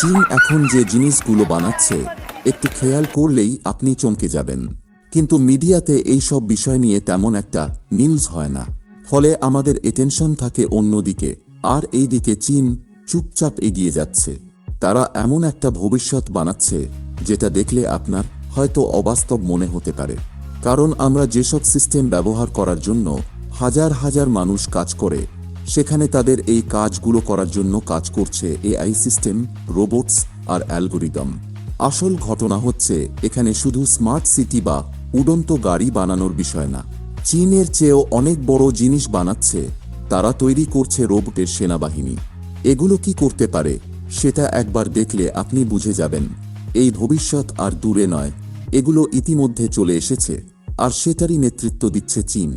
চীন এখন যে জিনিসগুলো বানাচ্ছে, একটু খেয়াল করলেই আপনি চমকে যাবেন। কিন্তু মিডিয়াতে এই সব বিষয় নিয়ে তেমন একটা নিউজ হয় না। ফলে আমাদের এটেনশন থাকে অন্যদিকে, আর এই দিকে চীন চুপচাপ এগিয়ে যাচ্ছে। তারা এমন একটা ভবিষ্যৎ বানাচ্ছে, যেটা দেখলে আপনার হয়তো অবাস্তব মনে হতে পারে। কারণ আমরা যেসব সিস্টেম ব্যবহার করার জন্য হাজার হাজার মানুষ কাজ করে সেখানে তাদের এই কাজগুলো করার জন্য কাজ করছে এআই সিস্টেম, রোবটস আর অ্যালগোরিদম। আসল ঘটনা হচ্ছে, এখানে শুধু স্মার্ট সিটি বা উড়ন্ত গাড়ি বানানোর বিষয় না, চীনের চেয়েও অনেক বড় জিনিস বানাচ্ছে, তারা তৈরি করছে রোবটের সেনাবাহিনী। এগুলো কি করতে পারে, সেটা একবার দেখলে আপনি বুঝে যাবেন। এই ভবিষ্যৎ আর দূরে নয়, এগুলো ইতিমধ্যে চলে এসেছে, আর সেটারই নেতৃত্ব দিচ্ছে চীন।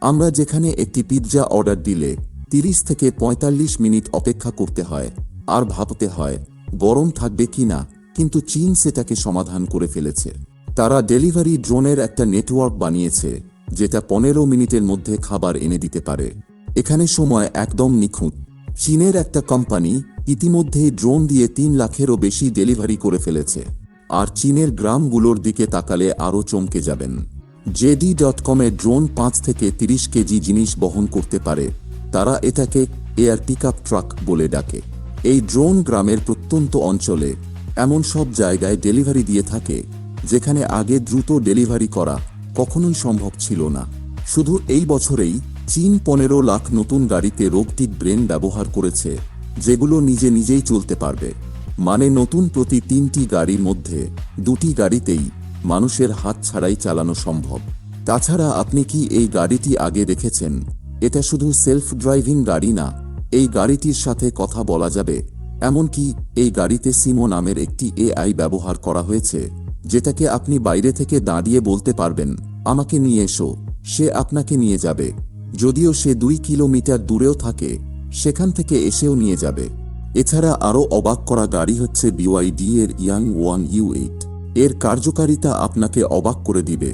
আমরা যেখানে একটি পিৎজা অর্ডার দিলে তিরিশ থেকে ৪৫ মিনিট অপেক্ষা করতে হয় আর ভাবতে হয়, গরম থাকবে কি না, কিন্তু চীন সেটাকে সমাধান করে ফেলেছে। তারা ডেলিভারি ড্রোনের একটা নেটওয়ার্ক বানিয়েছে, যেটা পনেরো মিনিটের মধ্যে খাবার এনে দিতে পারে। এখানে সময় একদম নিখুঁত। চীনের একটা কোম্পানি ইতিমধ্যেই ড্রোন দিয়ে তিন লাখেরও বেশি ডেলিভারি করে ফেলেছে, আর চীনের গ্রামগুলোর দিকে তাকালে আরও চমকে যাবেন। জেডি ডট কমে ড্রোন পাঁচ থেকে তিরিশ কেজি জিনিস বহন করতে পারে তারা এটাকে এয়ার পিকআপ ট্রাক বলে ডাকে। এই ড্রোন গ্রামের প্রত্যন্ত অঞ্চলে এমন সব জায়গায় ডেলিভারি দিয়ে থাকে, যেখানে আগে দ্রুত ডেলিভারি করা কখনোই সম্ভব ছিল না। শুধু এই বছরেই চীন পনেরো লাখ নতুন গাড়িতে রোগটিক ব্রেন ব্যবহার করেছে, যেগুলো নিজে নিজেই চলতে পারবে। মানে নতুন প্রতি তিনটি গাড়ির মধ্যে দুটি গাড়িতেই মানুষের হাত ছাড়াই চালানো সম্ভব। তাছাড়া আপনি কি এই গাড়িটি আগে দেখেছেন? এটা শুধু সেলফ ড্রাইভিং গাড়ি না, এই গাড়িটির সাথে কথা বলা যাবে। এমনকি, এই গাড়িতে সিমো নামের একটি এআই ব্যবহার করা হয়েছে, যেটাকে আপনি বাইরে থেকে দাঁড়িয়ে বলতে পারবেন, আমাকে নিয়ে এসো, সে আপনাকে নিয়ে যাবে। যদিও সে দুই কিলোমিটার দূরেও থাকে, সেখান থেকে এসেও নিয়ে যাবে। এছাড়া আরও অবাক করা গাড়ি হচ্ছে বিওয়াইডি এর ইয়াং ওয়ান ইউ এইট এর কার্যকারিতা আপনাকে অবাক করে দিবে।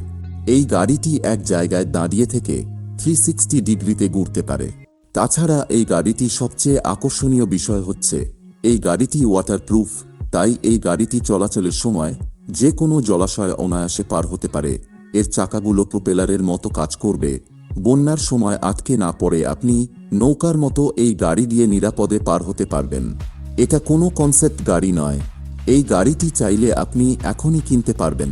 এই গাড়িটি এক জায়গায় দাঁড়িয়ে থেকে থ্রি সিক্সটি ডিগ্রিতে ঘুরতে পারে। তাছাড়া এই গাড়িটি সবচেয়ে আকর্ষণীয় বিষয় হচ্ছে, এই গাড়িটি ওয়াটারপ্রুফ তাই এই গাড়িটি চলাচলের সময় যে কোনো জলাশয় অনায়াসে পার হতে পারে। এর চাকাগুলো প্রোপেলারের মতো কাজ করবে। বন্যার সময় আটকে না পড়ে আপনি নৌকার মতো এই গাড়ি দিয়ে নিরাপদে পার হতে পারবেন। এটা কোনো কনসেপ্ট গাড়ি নয়। এই গাড়িটি চাইলে আপনি এখনই কিনতে পারবেন।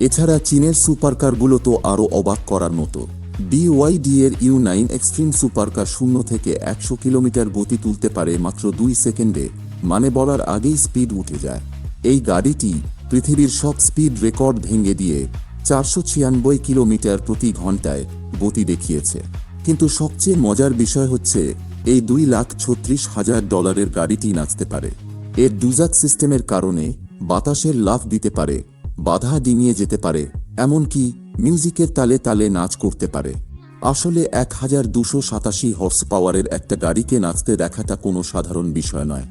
এছাড়া চীনের সুপারকারগুলো তো আরও অবাক করার মতো। বিওয়াইডি এর ইউ নাইন এক্সট্রিম সুপারকার শূন্য থেকে একশো কিলোমিটার গতি তুলতে পারে মাত্র দুই সেকেন্ডে মানে বলার আগেই স্পিড উঠে যায়। এই গাড়িটি পৃথিবীর সব স্পিড রেকর্ড ভেঙে দিয়ে চারশো ছিয়ানব্বই কিলোমিটার প্রতি ঘন্টায় গতি দেখিয়েছে। কিন্তু সবচেয়ে মজার বিষয় হচ্ছে, এই দুই লাখ ছত্রিশ হাজার ডলারের গাড়িটি নাচতে পারে। এর ডুজাক সিস্টেমের কারণে বাতাসের লাফ দিতে পারে, বাধা ডিঙিয়ে যেতে পারে এমনকি মিউজিকের তালে তালে নাচ করতে পারে। আসলে এক হাজার দুশো সাতাশি হর্স পাওয়ারের একটা গাড়িকে নাচতে দেখাটা কোনো সাধারণ বিষয় নয়।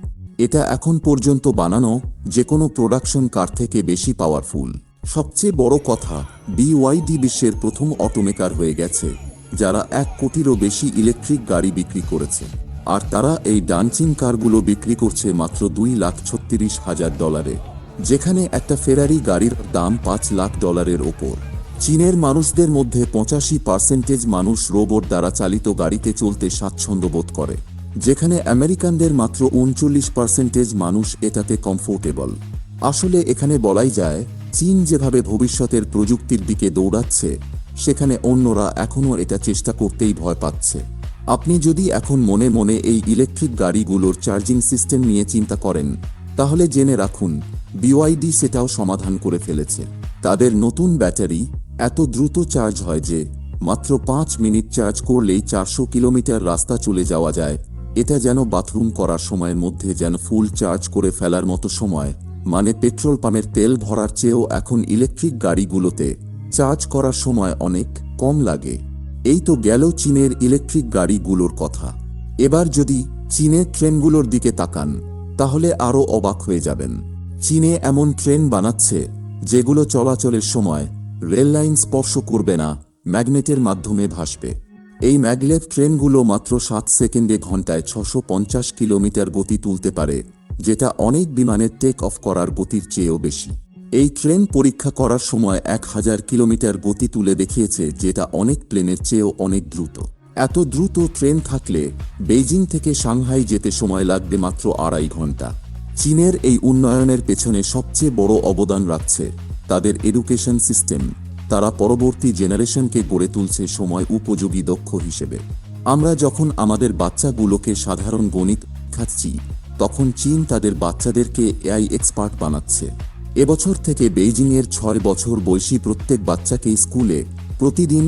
এটা এখন পর্যন্ত বানানো যে কোনো প্রোডাকশন কার থেকে বেশি পাওয়ারফুল সবচেয়ে বড় কথা বিওয়াইডি বিশ্বের প্রথম অটোমেকার হয়ে গেছে, যারা এক কোটিরও বেশি ইলেকট্রিক গাড়ি বিক্রি করেছে। আর তারা এই ডান্সিং কারগুলো বিক্রি করছে মাত্র দুই লাখ ছত্রিশ হাজার ডলারে যেখানে একটা ফেরারি গাড়ির দাম পাঁচ লাখ ডলারের ওপর। চীনের মানুষদের মধ্যে পঁচাশি পার্সেন্টেজ মানুষ রোবট দ্বারা চালিত গাড়িতে চলতে স্বাচ্ছন্দ্য বোধ করে। যেখানে আমেরিকানদের মাত্র উনচল্লিশ পার্সেন্টেজ মানুষ এটাতে কমফোর্টেবল আসলে এখানে বলাই যায়, চীন যেভাবে ভবিষ্যতের প্রযুক্তির দিকে দৌড়াচ্ছে, সেখানে অন্যরা এখনও এটা চেষ্টা করতেই ভয় পাচ্ছে। আপনি যদি এখন মনে মনে এই ইলেকট্রিক গাড়িগুলোর চার্জিং সিস্টেম নিয়ে চিন্তা করেন তাহলে জেনে রাখুন বিওয়াইডি সেটাও সমাধান করে ফেলেছে। তাদের নতুন ব্যাটারি এত দ্রুত চার্জ হয় যে, মাত্র পাঁচ মিনিট চার্জ করলেই চারশো কিলোমিটার রাস্তা চলে যাওয়া যায়। এটা যেন বাথরুম করার সময়ের মধ্যে যেন ফুল চার্জ করে ফেলার মতো সময়। মানে পেট্রোল পাম্পের তেল ভরার চেয়েও এখন ইলেকট্রিক গাড়িগুলোতে চার্জ করার সময় অনেক কম লাগে। এই তো গেল চীনের ইলেকট্রিক গাড়িগুলোর কথা। এবার যদি চীনের ট্রেনগুলোর দিকে তাকান তাহলে আরও অবাক হয়ে যাবেন। চীনে এমন ট্রেন বানাচ্ছে, যেগুলো চলাচলের সময় রেল লাইন স্পর্শ করবে না, ম্যাগনেটের মাধ্যমে ভাসবে। এই ম্যাগলেভ ট্রেনগুলো মাত্র সাত সেকেন্ডে ঘন্টায় ছশো পঞ্চাশ কিলোমিটার গতি তুলতে পারে, যেটা অনেক বিমানের টেক অফ করার গতির চেয়েও বেশি। এই ট্রেন পরীক্ষা করার সময় এক হাজার কিলোমিটার গতি তুলে দেখিয়েছে, যেটা অনেক প্লেনের চেয়েও অনেক দ্রুত। এত দ্রুত ট্রেন থাকলে বেইজিং থেকে সাংহাই যেতে সময় লাগবে মাত্র আড়াই ঘণ্টা চীনের এই উন্নয়নের পেছনে সবচেয়ে বড় অবদান রাখছে তাদের এডুকেশন সিস্টেম। তারা পরবর্তী জেনারেশনকে গড়ে তুলছে সময় উপযোগী দক্ষ হিসেবে। আমরা যখন আমাদের বাচ্চাগুলোকে সাধারণ গণিত খাচ্ছি তখন চীন তাদের বাচ্চাদেরকে এআই এক্সপার্ট বানাচ্ছে। এবছর থেকে বেইজিংয়ের ছয় বছর বয়সী প্রত্যেক বাচ্চাকে স্কুলে প্রতিদিন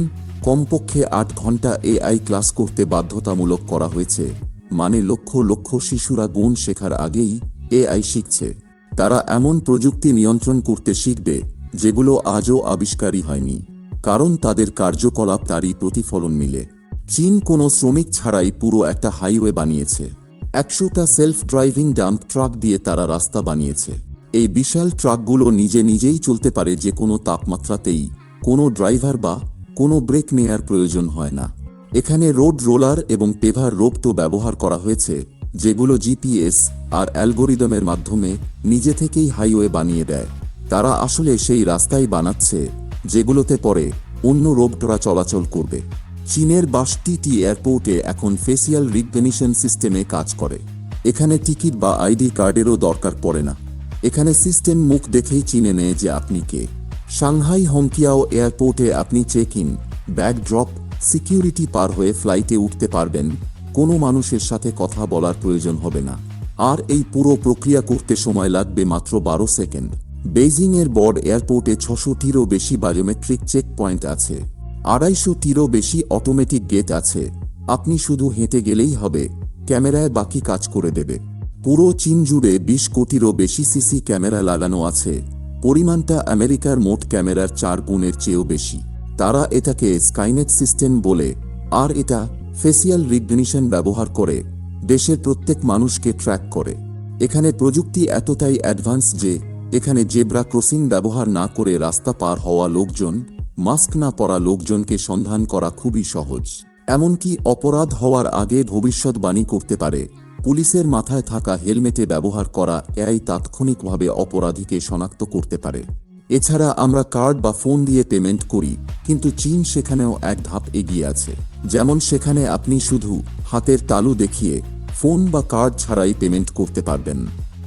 কমপক্ষে আট ঘণ্টা এআই ক্লাস করতে বাধ্যতামূলক করা হয়েছে। মানে লক্ষ লক্ষ শিশুরা গুণ শেখার আগেই এআই শিখছে। তারা এমন প্রযুক্তি নিয়ন্ত্রণ করতে শিখবে, যেগুলো আজও আবিষ্কারই হয়নি। কারণ তাদের কার্যকলাপ তারই প্রতিফলন মিলে। চীন কোনো শ্রমিক ছাড়াই পুরো একটা হাইওয়ে বানিয়েছে। একশোটা সেলফ ড্রাইভিং ডাম্প ট্রাক দিয়ে তারা রাস্তা বানিয়েছে। এই বিশাল ট্রাকগুলো নিজে নিজেই চলতে পারে যে কোনো তাপমাত্রাতেই। কোনো ড্রাইভার বা কোনো ব্রেক নেয়ার প্রয়োজন হয় না। এখানে রোড রোলার এবং পেভার রোপ তো ব্যবহার করা হয়েছে, যেগুলো জিপিএস আর অ্যালগোরিদমের মাধ্যমে নিজে থেকেই হাইওয়ে বানিয়ে দেয়। তারা আসলে সেই রাস্তাই বানাচ্ছে, যেগুলোতে পরে অন্য রোবটরা চলাচল করবে। চীনের বাসটিটি এয়ারপোর্টে এখন ফেসিয়াল রিকগনিশন সিস্টেমে কাজ করে। এখানে টিকিট বা আইডি কার্ডেরও দরকার পড়ে না। এখানে সিস্টেম মুখ দেখেই চিনে নেয় যে আপনি কে। সাংহাই হংকিয়াও এয়ারপোর্টে আপনি check in bag drop security পার হয়ে ফ্লাইটে উঠতে পারবেন। কোনো মানুষের সাথে কথা বলার প্রয়োজন হবে না। আর এই পুরো প্রক্রিয়া করতে সময় লাগবে মাত্র বারো সেকেন্ড। বেইজিংয়ের বর্ড এয়ারপোর্টে ছশোটিরও বেশি বায়োমেট্রিক চেক পয়েন্ট আছে। আড়াইশোটিরও বেশি অটোমেটিক গেট আছে। আপনি শুধু হেঁটে গেলেই হবে। ক্যামেরায় বাকি কাজ করে দেবে। পুরো চীন জুড়ে বিশ কোটিরও বেশি সিসি ক্যামেরা লাগানো আছে। পরিমাণটা আমেরিকার মোট ক্যামেরার চার গুণের চেয়েও বেশি। তারা এটাকে স্কাইনেট সিস্টেম বলে, আর এটা ফেসিয়াল রিকগনিশন ব্যবহার করে, দেশের প্রত্যেক মানুষকে ট্র্যাক করে। এখানে প্রযুক্তি এতটাই অ্যাডভান্স যে, এখানে জেব্রা ক্রসিং ব্যবহার না করে রাস্তা পার হওয়া লোকজন, মাস্ক না পরা লোকজনকে সন্ধান করা খুবই সহজ। এমনকি অপরাধ হওয়ার আগে ভবিষ্যৎবাণী করতে পারে। পুলিশের মাথায় থাকা হেলমেটে ব্যবহার করা এআই তাৎক্ষণিকভাবে অপরাধীকে শনাক্ত করতে পারে। এছাড়া আমরা কার্ড বা ফোন দিয়ে পেমেন্ট করি, কিন্তু চীন সেখানেও এক ধাপ এগিয়ে আছে। যেমন সেখানে আপনি শুধু হাতের তালু দেখিয়ে ফোন বা কার্ড ছাড়াই পেমেন্ট করতে পারবেন।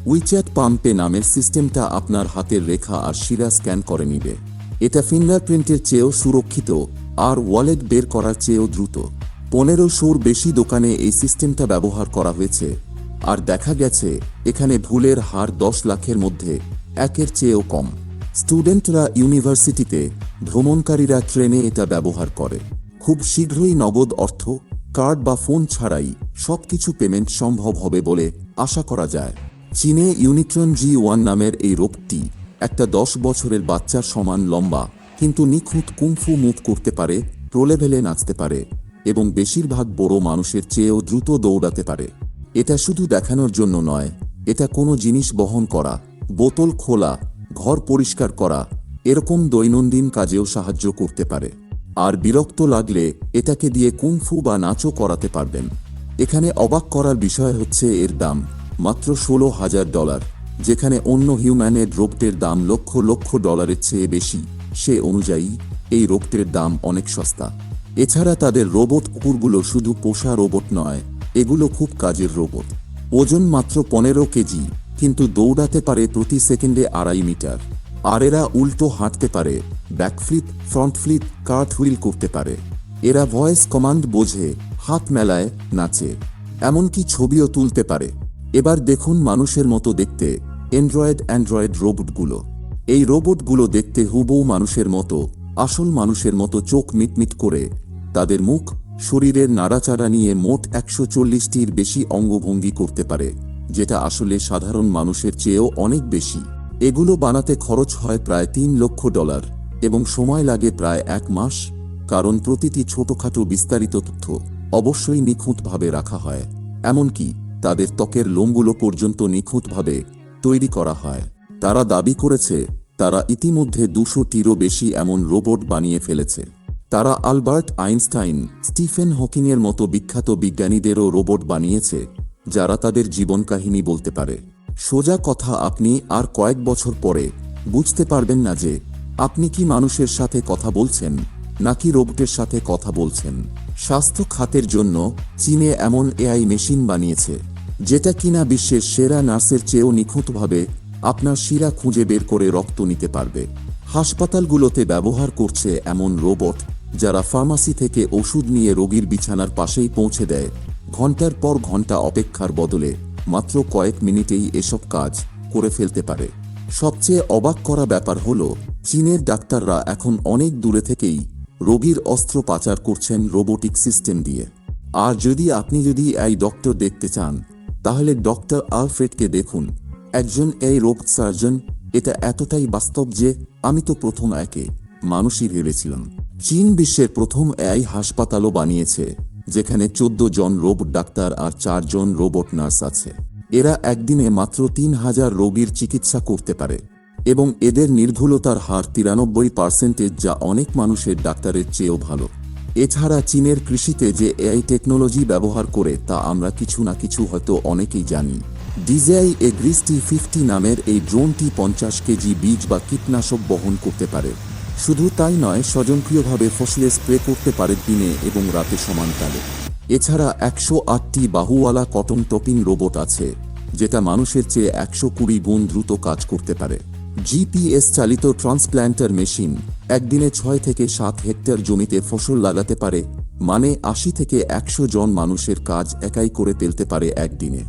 উইচ্যাট পাম্পে নামের সিস্টেমটা আপনার হাতের রেখা আর শিরা স্ক্যান করে নিবে। এটা ফিঙ্গারপ্রিন্টের চেয়েও সুরক্ষিত আর ওয়ালেট বের করার চেয়েও দ্রুত। পনেরোশোর বেশি দোকানে এই সিস্টেমটা ব্যবহার করা হয়েছে। আর দেখা গেছে, এখানে ভুলের হার দশ লাখের মধ্যে, একের চেয়েও কম। স্টুডেন্টরা ইউনিভার্সিটিতে, ভ্রমণকারীরা ট্রেনে এটা ব্যবহার করে। খুব শীঘ্রই নগদ অর্থ, কার্ড বা ফোন ছাড়াই সবকিছু পেমেন্ট সম্ভব হবে বলে আশা করা যায়। চীনে ইউনিট্রন জি ওয়ান নামের এই রোগটি একটা দশ বছরের বাচ্চার সমান লম্বা, কিন্তু নিখুঁত কুংফু মুভ করতে পারে, প্রোলেভেলে নাচতে পারে। এবং বেশিরভাগ বড় মানুষের চেয়েও দ্রুত দৌড়াতে পারে। এটা শুধু দেখানোর জন্য নয়, এটা কোনো জিনিস বহন করা, বোতল খোলা, ঘর পরিষ্কার করা, এরকম দৈনন্দিন কাজেও সাহায্য করতে পারে। আর বিরক্ত লাগলে এটাকে দিয়ে কুংফু বা নাচও করাতে পারবেন। এখানে অবাক করার বিষয় হচ্ছে এর দাম, মাত্র ষোলো হাজার ডলার, যেখানে অন্য হিউম্যানের রোবটের দাম লক্ষ লক্ষ ডলারের চেয়ে বেশি। সে অনুযায়ী, এই রোবটের দাম অনেক সস্তা। এছাড়া তাদের রোবট কুকুরগুলো শুধু পোষা রোবট নয়, এগুলো খুব কাজের রোবট। ওজন মাত্র পনেরো কেজি, কিন্তু দৌড়াতে পারে প্রতি সেকেন্ডে আড়াই মিটার। আর এরা উল্টো হাঁটতে পারে, backflip front flip cartwheel করতে পারে। এরা ভয়েস কমান্ড বোঝে, হাত মেলায়, নাচে। এমনকি ছবিও তুলতে পারে। এবার দেখুন মানুষের মতো দেখতে অ্যান্ড্রয়েড অ্যান্ড্রয়েড রোবটগুলো। এই রোবটগুলো দেখতে হুবহু মানুষের মতো, আসল মানুষের মতো চোখ মিটমিট করে তাদের মুখ, শরীরের নাড়াচাড়া নিয়ে মোট একশো চল্লিশটির বেশি অঙ্গভঙ্গি করতে পারে, যেটা আসলে সাধারণ মানুষের চেয়েও অনেক বেশি। এগুলো বানাতে খরচ হয় প্রায় তিন লক্ষ ডলার এবং সময় লাগে প্রায় এক মাস, কারণ প্রতিটি ছোটখাটো বিস্তারিত তথ্য অবশ্যই নিখুঁতভাবে রাখা হয়, এমনকি তাদের ত্বকের লোমগুলো পর্যন্ত নিখুঁতভাবে তৈরি করা হয়। তারা দাবি করেছে, তারা ইতিমধ্যে দুশোটিরও বেশি এমন রোবট বানিয়ে ফেলেছে। তারা আলবার্ট আইনস্টাইন, স্টিফেন হকিংয়ের মতো বিখ্যাত বিজ্ঞানীদেরও রোবট বানিয়েছে, যারা তাদের জীবন কাহিনী বলতে পারে। সোজা কথা, আপনি আর কয়েক বছর পরে বুঝতে পারবেন না যে, আপনি কি মানুষের সাথে কথা বলছেন, নাকি রোবটের সাথে কথা বলছেন। স্বাস্থ্য খাতের জন্য চীনে এমন এআই মেশিন বানিয়েছে, যেটা কিনা বিশ্বের সেরা নার্সের চেয়েও নিখুঁতভাবে আপনার শিরা খুঁজে বের করে রক্ত নিতে পারবে। হাসপাতালগুলোতে ব্যবহার করছে এমন রোবট যারা ফার্মাসি থেকে ওষুধ নিয়ে রোগীর বিছানার পাশেই পৌঁছে দেয়, ঘণ্টার পর ঘণ্টা অপেক্ষার বদলে মাত্র কয়েক মিনিটেই এসব কাজ করে ফেলতে পারে। সবচেয়ে অবাক করা ব্যাপার হল, চীনের ডাক্তাররা এখন অনেক দূরে থেকেই রোগীর অস্ত্র পাচার করছেন রোবোটিক সিস্টেম দিয়ে। আর যদি আপনি যদি এই ডক্টর দেখতে চান, তাহলে ডক্টর আলফ্রেডকে দেখুন, একজন এই রোগ সার্জন। এটা এতটাই বাস্তব যে আমি তো প্রথম একে, মানুষই ভেবেছিলাম। চীন বিশ্বের প্রথম এআই হাসপাতালও বানিয়েছে, যেখানে চোদ্দ জন রোবট ডাক্তার আর চারজন রোবট নার্স আছে। এরা একদিনে মাত্র তিন হাজার রোগীর চিকিৎসা করতে পারে এবং এদের নির্ভুলতার হার তিরানব্বই পার্সেন্টেজ যা অনেক মানুষের ডাক্তারের চেয়েও ভালো। এছাড়া চীনের কৃষিতে যে এআই টেকনোলজি ব্যবহার করে তা আমরা কিছু না কিছু হয়তো অনেকেই জানি। ডিজাই এগ্রিস্টি ফিফটি নামের এই ড্রোনটি পঞ্চাশ কেজি বীজ বা কীটনাশক বহন করতে পারে। শুধু তাই নয় স্বজনক্রিয়ভাবে ফসলে স্প্রে করতে পারে দিনে এবং রাতে সমানকালে। এছাড়া একশো আটটি বাহুওয়ালা কটন টপিং রোবট আছে, যেটা মানুষের চেয়ে একশো কুড়ি গুণ দ্রুত কাজ করতে পারে। জিপিএস চালিত ট্রান্সপ্ল্যান্টার মেশিন একদিনে ছয় থেকে সাত হেক্টর জমিতে ফসল লাগাতে পারে মানে আশি থেকে একশো জন মানুষের কাজ একাই করে ফেলতে পারে একদিনে।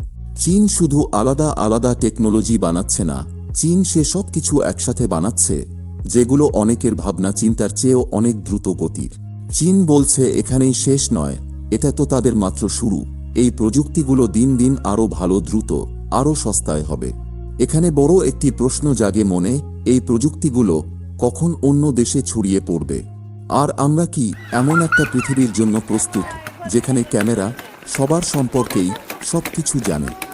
চীন শুধু আলাদা আলাদা টেকনোলজি বানাচ্ছে না, চীন সে সব কিছু একসাথে বানাচ্ছে। যেগুলো অনেকের ভাবনা চিন্তার চেয়েও অনেক দ্রুত গতির। চীন বলছে, এখানেই শেষ নয়। এটা তো তাদের মাত্র শুরু। এই প্রযুক্তিগুলো দিন দিন আরও ভালো, দ্রুত আরও সস্তায় হবে। এখানে বড় একটি প্রশ্ন জাগে মনে, এই প্রযুক্তিগুলো কখন অন্য দেশে ছড়িয়ে পড়বে? আর আমরা কি এমন একটা পৃথিবীর জন্য প্রস্তুত, যেখানে ক্যামেরা সবার সম্পর্কেই সবকিছু জানে?